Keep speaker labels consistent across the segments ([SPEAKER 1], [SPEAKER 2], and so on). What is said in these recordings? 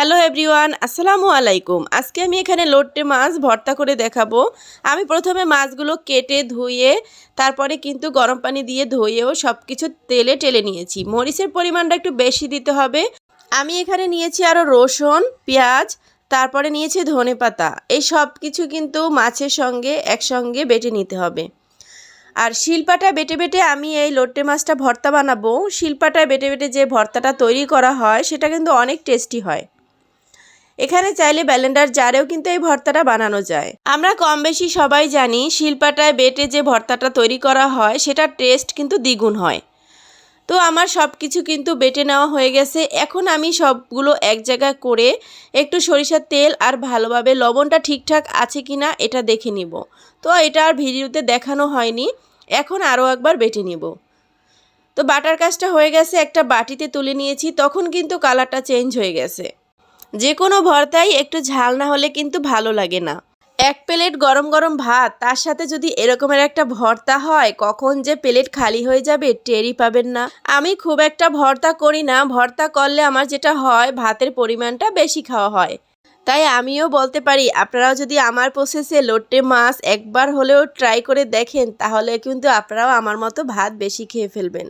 [SPEAKER 1] Hello everyone, আসসালামু আলাইকুম। আজকে আমি এখানে লোট্টে মাছ ভর্তা করে দেখাবো। আমি প্রথমে মাছগুলো কেটে ধুয়ে, তারপরে কিন্তু গরম পানি দিয়ে ধুয়েও সব কিছু তেলে টেলে নিয়েছি। মরিচের পরিমাণটা একটু বেশি দিতে হবে। আমি এখানে নিয়েছি আরও রসুন, পেঁয়াজ, তারপরে নিয়েছি ধনে পাতা। এই সব কিছু কিন্তু মাছের সঙ্গে একসঙ্গে বেটে নিতে হবে। আর শিলপাটা বেটে বেটে আমি এই লোট্টে মাছটা ভর্তা বানাবো। শিলপাটায় বেটে বেটে যে ভর্তাটা তৈরি করা হয়, সেটা কিন্তু অনেক টেস্টি হয়। এখানে চাইলে ব্যালেন্ডার জারেও কিন্তু এই ভর্তাটা বানানো যায়। আমরা কম বেশি সবাই জানি, শিলপাটায় বেটে যে ভর্তাটা তৈরি করা হয়, সেটার টেস্ট কিন্তু দ্বিগুণ হয়। তো আমার সব কিছু কিন্তু বেটে নেওয়া হয়ে গেছে। এখন আমি সবগুলো এক জায়গায় করে একটু সরিষার তেল আর ভালোভাবে লবণটা ঠিকঠাক আছে কি না এটা দেখে নিব। তো এটা আর ভিডিওতে দেখানো হয়নি, এখন আরও একবার বেটে নিব। তো বাটার কাজটা হয়ে গেছে, একটা বাটিতে তুলে নিয়েছি, তখন কিন্তু কালারটা চেঞ্জ হয়ে গেছে। যে কোনো ভর্তাই একটু ঝাল না হলে কিন্তু ভালো লাগে না। এক প্লেট গরম গরম ভাত, তার সাথে যদি এরকমের একটা ভর্তা হয়, কখন যে প্লেট খালি হয়ে যাবে টেরই পাবেন না। আমি খুব একটা ভর্তা করি না, ভর্তা করলে আমার যেটা হয়, ভাতের পরিমাণটা বেশি খাওয়া হয়। তাই আমিও বলতে পারি, আপনারাও যদি আমার প্রসেসে লোট্টে মাছ একবার হলেও ট্রাই করে দেখেন, তাহলে কিন্তু আপনারাও আমার মতো ভাত বেশি খেয়ে ফেলবেন।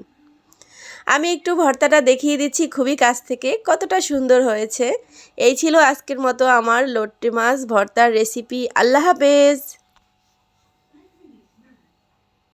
[SPEAKER 1] আমি একটু ভর্তাটা দেখিয়ে দিচ্ছি খুবই কাছ থেকে, কতটা সুন্দর হয়েছে। এই ছিল আজকের মতো আমার লট্টি মাছ ভর্তার রেসিপি আল্লাহ হাফেজ!